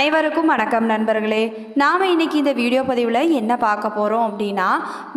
அனைவருக்கும் வணக்கம் நண்பர்களே. நாம் இன்னைக்கு இந்த வீடியோ பதிவில் என்ன பார்க்க போகிறோம் அப்படின்னா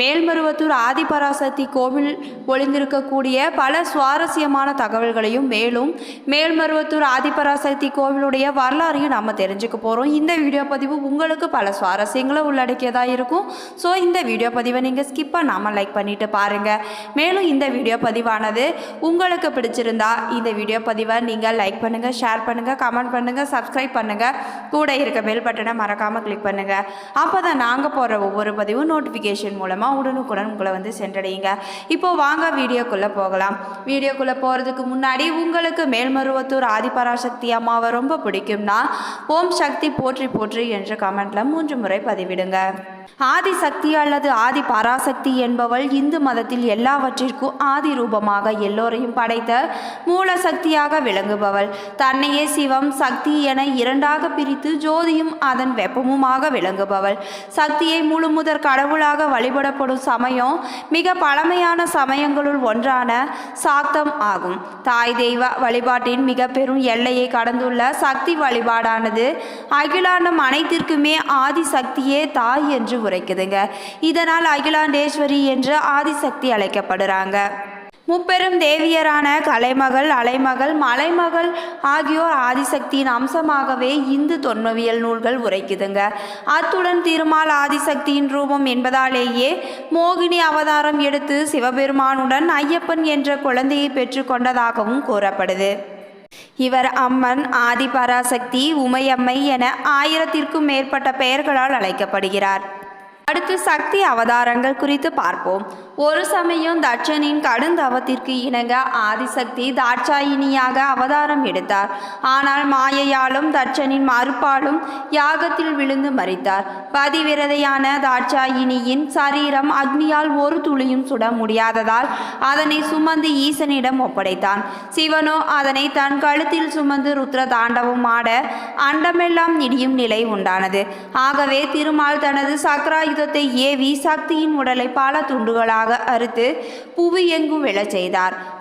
மேல்மருவத்தூர் ஆதிபராசக்தி கோவில் ஒளிந்திருக்கக்கூடிய பல சுவாரஸ்யமான தகவல்களையும் மேலும் மேல்மருவத்தூர் ஆதிபராசக்தி கோவிலுடைய வரலாறையும் நாம் தெரிஞ்சுக்க போகிறோம் இந்த வீடியோ பதிவு உங்களுக்கு பல சுவாரஸ்யங்களை உள்ளடக்கியதாக இருக்கும். ஸோ இந்த வீடியோ பதிவை நீங்கள் ஸ்கிப் பண்ணாமல் லைக் பண்ணிவிட்டு பாருங்கள் மேலும் இந்த வீடியோ பதிவானது உங்களுக்கு பிடிச்சிருந்தா இந்த வீடியோ பதிவை நீங்கள் லைக் பண்ணுங்கள் ஷேர் பண்ணுங்கள் கமெண்ட் பண்ணுங்கள் சப்ஸ்கிரைப் பண்ணுங்கள் கூட இருக்க பெல் பட்டனை மறக்காமல் கிளிக் பண்ணுங்கள் அப்போ தான் நாங்கள் போடுற ஒவ்வொரு பதிவும் நோட்டிஃபிகேஷன் மூலமாக உடனுக்குடன் உங்களை வந்து சென்றடையுங்க. இப்போது வாங்க வீடியோக்குள்ளே போகலாம். வீடியோக்குள்ளே போகிறதுக்கு முன்னாடி உங்களுக்கு மேல்மருவத்தூர் ஆதிபராசக்தி அம்மாவை ரொம்ப பிடிக்கும்னா ஓம் சக்தி போற்றி போற்றி என்று கமெண்ட்டில் மூன்று முறை பதிவிடுங்க. ஆதிசக்தி அல்லது ஆதி பராசக்தி என்பவள் இந்து மதத்தில் எல்லாவற்றிற்கும் ஆதி ரூபமாக எல்லோரையும் படைத்த மூல சக்தியாக விளங்குபவள். தன்னையே சிவம் சக்தி என இரண்டாக பிரித்து ஜோதியும் அதன் வெப்பமுமாக விளங்குபவள். சக்தியை முழுமுதற் கடவுளாக வழிபடப்படும் சமயம் மிக பழமையான சமயங்களுள் ஒன்றான சாக்தம் ஆகும். தாய் தெய்வ வழிபாட்டின் மிக பெரும் எல்லையை கடந்துள்ள சக்தி வழிபாடானது அகிலாண்டம் அனைத்திற்குமே ஆதி சக்தியே தாய் என்று உரைக்குதுங்க. இதனால் அகிலாண்டேஸ்வரி என்று ஆதிசக்தி அழைக்கப்படுறாங்க. முப்பெரும் தேவியரான கலைமகள் அலைமகள் மலைமகள் ஆகியோர் ஆதிசக்தியின் அம்சமாகவே இந்து தொன்மவியல் நூல்கள் உரைக்குதுங்க. அத்துடன் திருமால் ஆதிசக்தியின் ரூபம் என்பதாலேயே மோகினி அவதாரம் எடுத்து சிவபெருமானுடன் ஐயப்பன் என்ற குழந்தையை பெற்றுக்கொண்டதாகவும் கூறப்படுது. இவர் அம்மன் ஆதிபராசக்தி உமையம்மை என ஆயிரத்திற்கும் மேற்பட்ட பெயர்களால் அழைக்கப்படுகிறார். அடுத்து சக்தி அவதாரங்கள் குறித்து பார்ப்போம். ஒரு சமயம் தட்சனின் கடுந்தவத்திற்கு இணங்க ஆதிசக்தி தாட்சாயினியாக அவதாரம் எடுத்தார். ஆனால் மாயையாலும் தட்சனின் மறுப்பாலும் யாகத்தில் விழுந்து மறித்தார். பதிவிரதையான தாட்சாயினியின் சரீரம் அக்னியால் ஒரு துளியும் சுட முடியாததால் அதனை சுமந்து ஈசனிடம் ஒப்படைத்தான். சிவனோ அதனை தன் கழுத்தில் சுமந்து ருத்ர தாண்டவம் ஆட அண்டமெல்லாம் இடியும் நிலை உண்டானது. ஆகவே திருமால் தனது சக்ராயுதத்தை ஏவி சக்தியின் உடலை பல துண்டுகளாக அறுத்து புவி எங்கும் விழச் செய்தார்.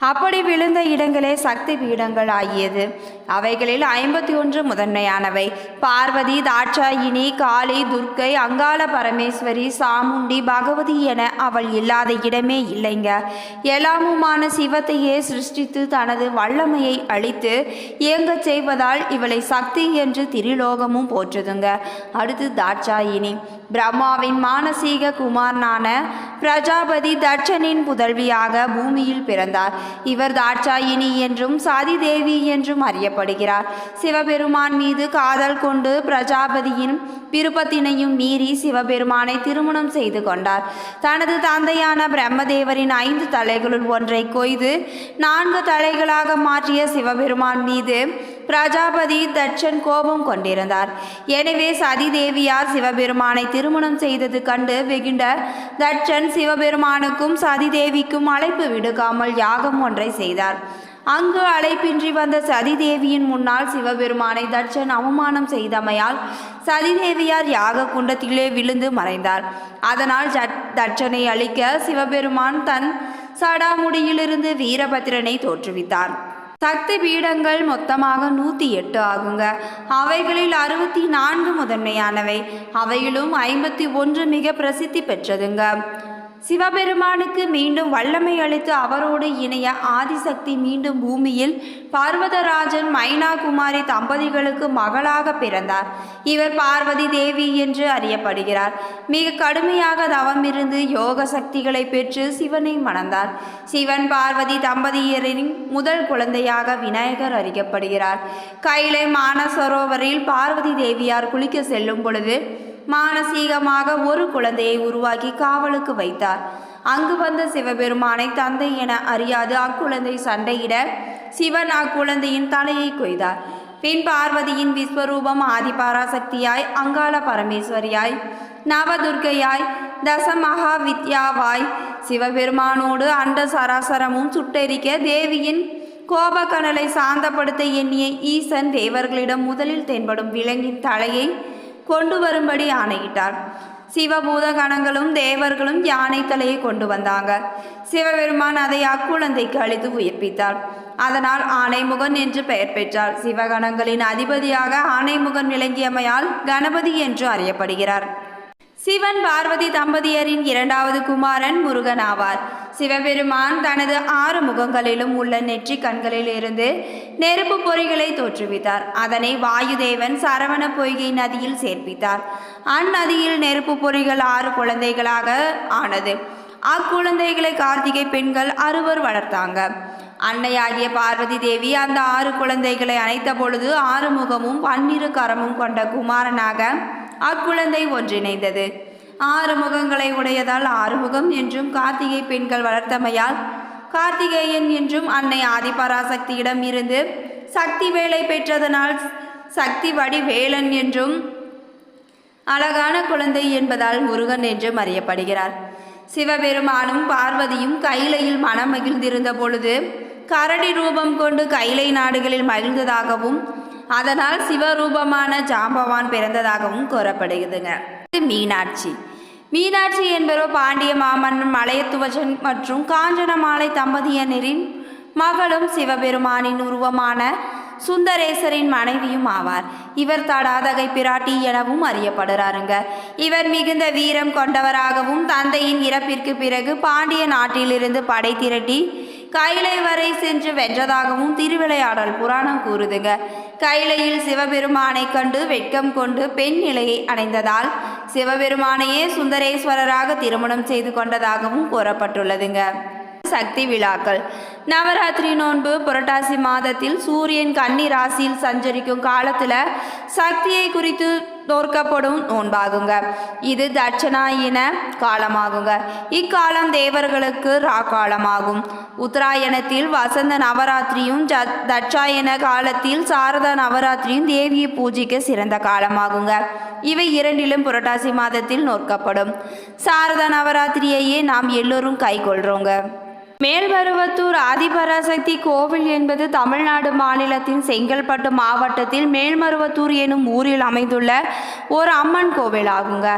அப்படி விழுந்த இடங்களே சக்தி பீடங்கள் ஆகியது. அவைகளில் ஐம்பத்தி ஒன்று முதன்மையானவை. பார்வதி தாட்சாயினி காளி துர்க்கை அங்காள பரமேஸ்வரி சாமுண்டி பகவதி என அவள் இல்லாத இடமே இல்லைங்க. எல்லாமுமான சிவத்தையே சிருஷ்டித்து தனது வல்லமையை அளித்து இயங்கச் செய்வதால் இவளை சக்தி என்று திரிலோகமும் போற்றுதுங்க. அடுத்து தாட்சாயினி. பிரம்மாவின் மானசீக குமாரனான பிரஜாபதி தட்சனின் புதல்வியாக பூமியில் பிறந்தார். இவர் தாட்சாயினி என்றும் சதி தேவி என்றும் அறியப்படுகிறார். சிவபெருமான் மீது காதல் கொண்டு பிரஜாபதியின் விருப்பத்தினையும் மீறி சிவபெருமானை திருமணம் செய்து கொண்டார். தனது தந்தையான பிரம்மதேவரின் ஐந்து தலைகளுள் ஒன்றை கொய்து நான்கு தலைகளாக மாற்றிய சிவபெருமான் மீது பிரஜாபதி தட்சன் கோபம் கொண்டிருந்தார். எனவே சதி தேவியார் சிவபெருமானை திருமணம் செய்தது கண்டு வெகுண்ட தட்சன் சிவபெருமானுக்கும் சதி தேவிக்கும் அழைப்பு விடுக்காமல் யாகம் ஒன்றை செய்தார். அங்கு அழைப்பின்றி வந்த சதிதேவியின் முன்னால் சிவபெருமானை தட்சன் அவமானம் செய்தமையால் சதிதேவியார் யாக குண்டத்திலே விழுந்து மறைந்தார். அதனால் தட்சனை அழிக்க சிவபெருமான் தன் சடாமுடியிலிருந்து வீரபத்திரனை தோற்றுவித்தார். சக்தி பீடங்கள் மொத்தமாக நூற்றி எட்டு ஆகுங்க. அவைகளில் அறுபத்தி நான்கு முதன்மையானவை. அவையிலும் ஐம்பத்தி ஒன்று மிக பிரசித்தி பெற்றதுங்க. சிவபெருமானுக்கு மீண்டும் வல்லமை அளித்து அவரோடு இணைய ஆதிசக்தி மீண்டும் பூமியில் பார்வதராஜன் மைனா குமாரி தம்பதிகளுக்கு மகளாக பிறந்தார். இவர் பார்வதி தேவி என்று அறியப்படுகிறார். மிக கடுமையாக தவம் இருந்து யோக சக்திகளை பெற்று சிவனை மணந்தார். சிவன் பார்வதி தம்பதியரின் முதல் குழந்தையாக விநாயகர் அறியப்படுகிறார். கைலை மானசரோவரில் பார்வதி தேவியார் குளிக்க செல்லும் பொழுது மானசீகமாக ஒரு குழந்தையை உருவாக்கி காவலுக்கு வைத்தார். அங்கு வந்த சிவபெருமானை தந்தை என அறியாது அக்குழந்தை சண்டையிட சிவன் அக்குழந்தையின் தலையை கொய்தார். பின் பார்வதியின் விஸ்வரூபம் ஆதிபராசக்தியாய் அங்காள பரமேஸ்வரியாய் நவதுர்க்கையாய் தசமகா வித்யாவாய் சிவபெருமானோடு அண்ட சராசரமும் சுட்டெரிக்க தேவியின் கோபக்கனலை சாந்தப்படுத்த எண்ணிய ஈசன் தேவர்களிடம் முதலில் தென்படும் விலங்கின் தலையை கொண்டு வரும்படி ஆணையிட்டார். சிவபூத கணங்களும் தேவர்களும் யானை தலையை கொண்டு வந்தாங்க. சிவபெருமான் அதை அக்குழந்தைக்கு அழித்து உயிர்ப்பித்தார். அதனால் ஆனைமுகன் என்று பெயர் பெற்றார். சிவகணங்களின் அதிபதியாக ஆனைமுகன் விளங்கியமையால் கணபதி என்று அறியப்படுகிறார். சிவன் பார்வதி தம்பதியரின் இரண்டாவது குமாரன் முருகன் ஆவார். சிவபெருமான் தனது ஆறு முகங்களிலும் உள்ள நெற்றி கண்களில் இருந்து நெருப்பு பொறிகளை தோற்றுவித்தார். அதனை வாயுதேவன் சரவண பொய்கை நதியில் சேர்ப்பித்தார். அந்நதியில் நெருப்பு பொறிகள் ஆறு குழந்தைகளாக ஆனது. அக்குழந்தைகளை கார்த்திகை பெண்கள் அறுவர் வளர்த்தாங்க. அன்னையாகிய பார்வதி தேவி அந்த ஆறு குழந்தைகளை அணைத்த பொழுது ஆறு முகமும் பன்னிரு கரமும் கொண்ட குமாரனாக அக்குழந்தை ஒன்றிணைந்தது. ஆறு முகங்களை உடையதால் ஆறுமுகம் என்றும் கார்த்திகை பெண்கள் வளர்த்தமையால் கார்த்திகேயன் என்றும் அன்னை ஆதிபராசக்தியிடம் இருந்து சக்தி வேலை பெற்றதனால் சக்தி வடி வேலன் என்றும் அழகான குழந்தை என்பதால் முருகன் என்றும் அறியப்படுகிறார். சிவபெருமானும் பார்வதியும் கைலையில் மனம் மகிழ்ந்திருந்த பொழுது கரடி ரூபம் கொண்டு கைலை நாடுகளில் மகிழ்ந்ததாகவும் அதனால் சிவரூபமான ஜாம்பவான் பிறந்ததாகவும் கூறப்படுகிறதுங்க. இது மீனாட்சி. மீனாட்சி என்பவர் பாண்டிய மாமன்னன் மலையத்துவஜன் மற்றும் காஞ்சனமாலை தம்பதியினரின் மகளும் சிவபெருமானின் உருவமான சுந்தரேசரின் மனைவியும் ஆவார். இவர் தடாதகை பிராட்டி எனவும் அறியப்படுறாருங்க. இவர் மிகுந்த வீரம் கொண்டவராகவும் தந்தையின் இறப்பிற்கு பிறகு பாண்டிய நாட்டிலிருந்து படை திரட்டி கைலை வரை சென்று வென்றதாகவும் திருவிளையாடல் புராணம் கூறுதுங்க. கைலையில் சிவபெருமானை கண்டு வெட்கம் கொண்டு பெண் நிலையை அடைந்ததால் சிவபெருமானையே சுந்தரேஸ்வரராக திருமணம் செய்து கொண்டதாகவும் கூறப்பட்டுள்ளதுங்க. சக்தி விழாக்கள். நவராத்திரி நோன்பு புரட்டாசி மாதத்தில் சூரியன் கன்னி ராசியில் சஞ்சரிக்கும் காலத்தில் சக்தியை குறித்து தோற்கப்படும் நோன்பாகுங்க. இது தட்சணாயின காலமாகுங்க. இக்காலம் தேவர்களுக்கு ரா காலமாகும் உத்தராயணத்தில் வசந்த நவராத்திரியும் தட்சாயன காலத்தில் சாரதா நவராத்திரியும் தேவியை பூஜிக்க சிறந்த காலமாகுங்க. இவை இரண்டிலும் புரட்டாசி மாதத்தில் நோக்கப்படும் சாரதா நவராத்திரியையே நாம் எல்லோரும் கைகொள்கிறோங்க மேல்மருவத்தூர் ஆதிபராசக்தி கோவில் என்பது தமிழ்நாடு மாநிலத்தின் செங்கல்பட்டு மாவட்டத்தில் மேல்மருவத்தூர் எனும் ஊரில் அமைந்துள்ள ஒரு அம்மன் கோவில் ஆகுங்க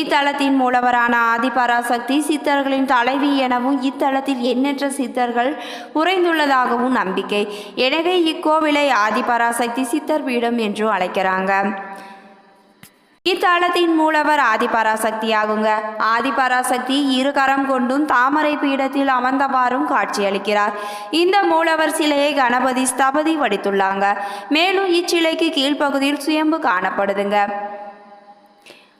இத்தலத்தின் மூலவரான ஆதிபராசக்தி சித்தர்களின் தலைவி எனவும் இத்தலத்தில் எண்ணற்ற சித்தர்கள் உறைந்துள்ளதாகவும் நம்பிக்கை. எனவே இக்கோவிலை ஆதிபராசக்தி சித்தர் பீடம் என்றும் அழைக்கிறாங்க. இத்தலத்தின் மூலவர் ஆதிபராசக்தியாகுங்க. ஆதிபராசக்தி இரு கரம் கொண்டும் தாமரை பீடத்தில் அமர்ந்தவாறும் காட்சியளிக்கிறார். இந்த மூலவர் சிலையை கணபதி ஸ்தபதி வடித்துள்ளாங்க. மேலும் இச்சிலைக்கு கீழ்ப்பகுதியில் சுயம்பு காணப்படுதுங்க.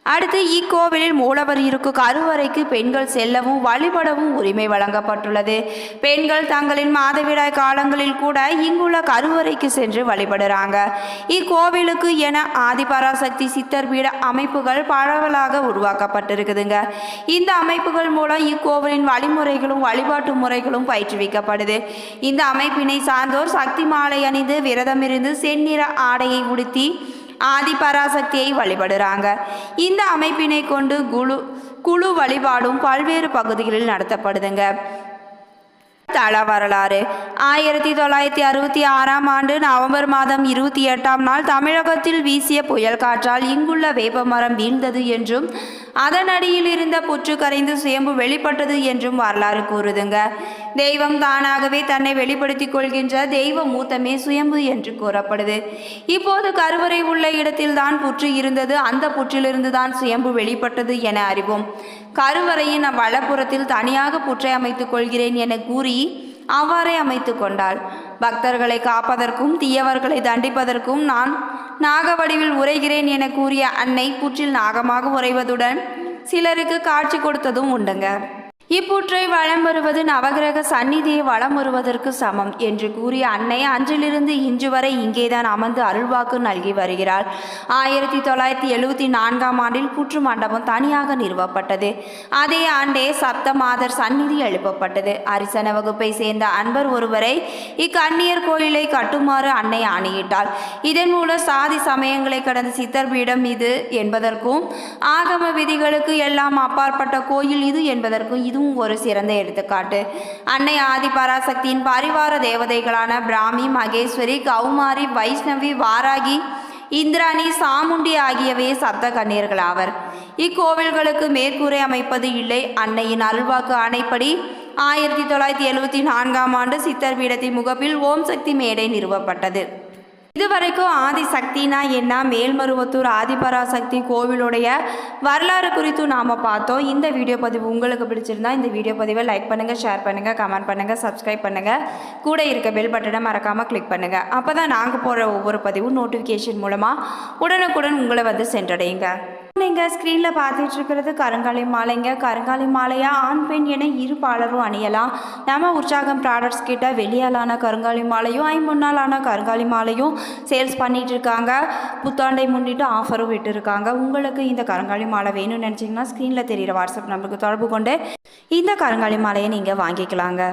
அடுத்து இக்கோவிலில் மூலவர் இருக்கும் கருவறைக்கு பெண்கள் செல்லவும் வழிபடவும் உரிமை வழங்கப்பட்டுள்ளது. பெண்கள் தங்களின் மாதவிடாய் காலங்களில் கூட இங்குள்ள கருவறைக்கு சென்று வழிபடுறாங்க. இக்கோவிலுக்கு என ஆதிபராசக்தி சித்தர் பீட அமைப்புகள் பரவலாக உருவாக்கப்பட்டிருக்குதுங்க. இந்த அமைப்புகள் மூலம் இக்கோவிலின் வழிமுறைகளும் வழிபாட்டு முறைகளும் பயிற்றுவிக்கப்படுது. இந்த அமைப்பினை சார்ந்தோர் சக்தி மாலை அணிந்து விரதமிருந்து செந்நிற ஆடையை உடுத்தி ஆதிபராசக்தியை வழிபடுறாங்க. இந்த அமைப்பினை கொண்டு குழு குழு வழிபாடும் பல்வேறு பகுதிகளில் நடத்தப்படுதுங்க. தல வரலாறு. ஆயிரத்தி தொள்ளாயிரத்தி அறுபத்தி ஆறாம் ஆண்டு நவம்பர் மாதம் இருபத்தி எட்டாம் நாள் தமிழகத்தில் வீசிய புயல் காற்றால் இங்குள்ள வேப்பமரம் வீழ்ந்தது என்றும் அதன் அடியில் இருந்த புற்று கரைந்து சுயம்பு வெளிப்பட்டது என்றும் வரலாறு கூறுதுங்க. தெய்வம் தானாகவே தன்னை வெளிப்படுத்திக் கொள்கின்ற தெய்வ மூத்தமே சுயம்பு என்று கூறப்படுது. இப்போது கருவறை உள்ள இடத்தில்தான் புற்று இருந்தது. அந்த புற்றிலிருந்து தான் சுயம்பு வெளிப்பட்டது என அறிவோம். கருவறையின் வலப்புறத்தில் தனியாக புற்றை அமைத்துக் கொள்கிறேன் என கூறி அவ்வாறே அமைத்து கொண்டாள். பக்தர்களை காப்பதற்கும் தீயவர்களை தண்டிப்பதற்கும் நான் நாக வடிவில் உரைகிறேன் என கூறிய அன்னை புற்றில் நாகமாக உறைவதுடன் சிலருக்கு காட்சி கொடுத்ததும் உண்டுங்க. இப்புற்றை வலம் வருவது நவகிரக சந்நிதியை வளம் வருவதற்கு சமம் என்று கூறிய அன்னை அன்றிலிருந்து இன்று வரை இங்கேதான் அமர்ந்து அருள்வாக்கு நல்கி வருகிறாள். ஆயிரத்தி தொள்ளாயிரத்தி எழுபத்தி நான்காம் ஆண்டில் புற்று மண்டபம் தனியாக நிறுவப்பட்டது. அதே ஆண்டே சப்த மாதர் சந்நிதி எழுப்பப்பட்டது. அரிசன வகுப்பை சேர்ந்த அன்பர் ஒருவரை இக்கன்னியர் கோயிலை கட்டுமாறு அன்னை ஆணையிட்டாள் இதன் மூலம் சாதி சமயங்களை கடந்த சித்தர் பீடம் இது என்பதற்கும் ஆகம விதிகளுக்கு எல்லாம் அப்பாற்பட்ட கோயில் இது என்பதற்கும் இதுவும் ஒரு சிறந்த எடுத்துக்காட்டு. அன்னை ஆதி பராசக்தியின் பரிவார தேவதைகளான பிராமி மகேஸ்வரி கௌமாரி வைஷ்ணவி வாராகி இந்திராணி சாமுண்டி ஆகியவையே சப்த கண்ணீர்கள் ஆவர். இக்கோவில்களுக்கு மேற்கூரை அமைப்பது இல்லை. அன்னையின் அருள்வாக்கு ஆணைப்படி ஆயிரத்தி தொள்ளாயிரத்தி எழுவத்தி நான்காம் ஆண்டு சித்தர் பீடத்தின் முகப்பில் ஓம் சக்தி மேடை நிறுவப்பட்டது. இதுவரைக்கும் ஆதிசக்தினா என்ன? மேல்மருவத்தூர் ஆதிபராசக்தி கோவிலுடைய வரலாறு குறித்து நாம் பார்த்தோம். இந்த வீடியோ பதிவு உங்களுக்கு பிடிச்சிருந்தா இந்த வீடியோ பதிவை லைக் பண்ணுங்கள் ஷேர் பண்ணுங்கள் கமெண்ட் பண்ணுங்கள் சப்ஸ்கிரைப் பண்ணுங்கள் கூட இருக்க பெல் பட்டனை மறக்காமல் கிளிக் பண்ணுங்கள் அப்போ தான் நாங்கள் போடுற ஒவ்வொரு பதிவும் நோட்டிஃபிகேஷன் மூலமாக உடனுக்குடன் உங்களை வந்து சென்றடையுங்க. நீங்கள் ஸ்க்ரீனில் பார்த்துட்டு இருக்கிறது கருங்காலி மாலைங்க. கருங்காலி மாலையாக ஆண் பெண் என இரு பாலரும் அணியலாம். நம்ம உற்சாகம் ப்ராடக்ட்ஸ் கிட்ட வெளியாலான கருங்காலி மாலையும் ஐம்பொன்னாலான கருங்காலி மாலையும் சேல்ஸ் பண்ணிட்டு இருக்காங்க. புத்தாண்டை முன்னிட்டு ஆஃபரும் விட்டுருக்காங்க. உங்களுக்கு இந்த கருங்காலி மாலை வேணும்னு நினச்சிங்கன்னா ஸ்க்ரீனில் தெரிகிற வாட்ஸ்அப் நம்பருக்கு தொடர்பு கொண்டு இந்த கருங்காலி மாலையை நீங்கள் வாங்கிக்கலாங்க.